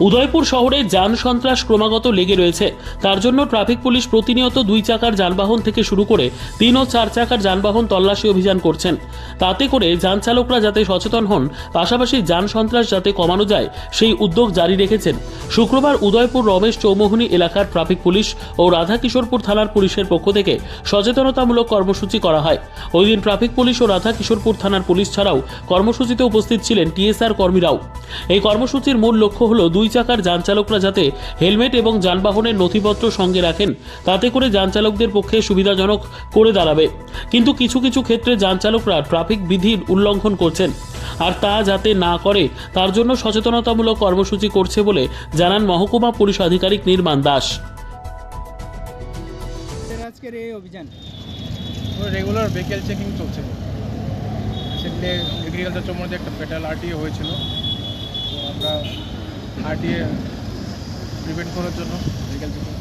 উদয়পুর শহরে যান সন্ত্রাস ক্রমাগত লেগে রয়েছে। তার জন্য ট্রাফিক পুলিশ প্রতিনিয়ত দুই চাকার যানবাহন থেকে শুরু করে তিন ও চার চাকার যানবাহন তল্লাশি অভিযান করছেন। তাতে করে যান চালকরা যাতে সচেতন হন, পাশাপাশি যান সন্ত্রাস যাতে কমানো যায়, সেই উদ্যোগ জারি রেখেছেন। শুক্রবার উদয়পুর রমেশ চৌমোহনী এলাকার ট্রাফিক পুলিশ ও রাধাকিশোরপুর থানার পুলিশের পক্ষ থেকে সচেতনতামূলক কর্মসূচি করা হয়। ওই দিন ট্রাফিক পুলিশ ও রাধাকিশোরপুর থানার পুলিশ ছাড়াও কর্মসূচিতে উপস্থিত ছিলেন টিএসআর কর্মীরাও। এই কর্মসূচির মূল লক্ষ্য হল দুই চাকার যান চালকরা যাতে হেলমেট এবং যানবাহনের নথিপত্র সঙ্গে রাখেন, তাতে করে যান চালকদের পক্ষে সুবিধাজনক করে দাঁড়াবে। কিন্তু কিছু কিছু ক্ষেত্রে যান চালকরা ট্রাফিক বিধির উল্লঙ্ঘন করছেন। আর তা যাতে না করে তার জন্য সচেতনতামূলক কর্মসূচি করছে বলে জানান মহকুমা পুলিশ আধিকারিক নির্মাণ দাস। আজকের এই অভিযান? রেগুলার ভেহিকেল চেকিং চলছে। রিসেন্টলি এগ্রিকালচার চৌমুড়িতে একটা ফেটাল আরটিএ হয়েছিল। তো আমরা আরটিএ প্রিভেন্ট করার জন্য ভেহিকেল চেকিং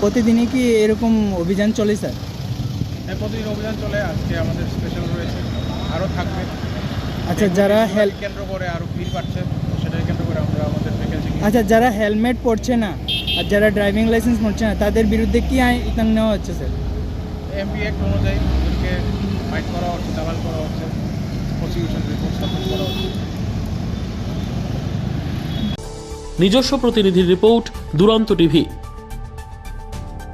প্রতিদিনই কি এরকম অভিযান চলে স্যার? হ্যাঁ প্রতিদিন অভিযান চলে আজকে আমাদের স্পেশাল রয়েছে আরও থাকবে। আচ্ছা যারা হেল কেন্দ্র করে আরও ভিড় বাড়ছে সেটাকে কেন্দ্র করে আমরা আমাদের আচ্ছা যারা হেলমেট পরছে না আর যারা ড্রাইভিং লাইসেন্স পড়ছে না তাদের বিরুদ্ধে কি আইন নেওয়া হচ্ছে স্যার এমপি অ্যাক্ট অনুযায়ী ওদেরকে ফাইট করা হচ্ছে দালাল করা হচ্ছে প্রসিকিউশন রিপোর্ট সাবমিট করা হচ্ছে। নিজস্ব প্রতিনিধির রিপোর্ট দুরন্ত টিভি।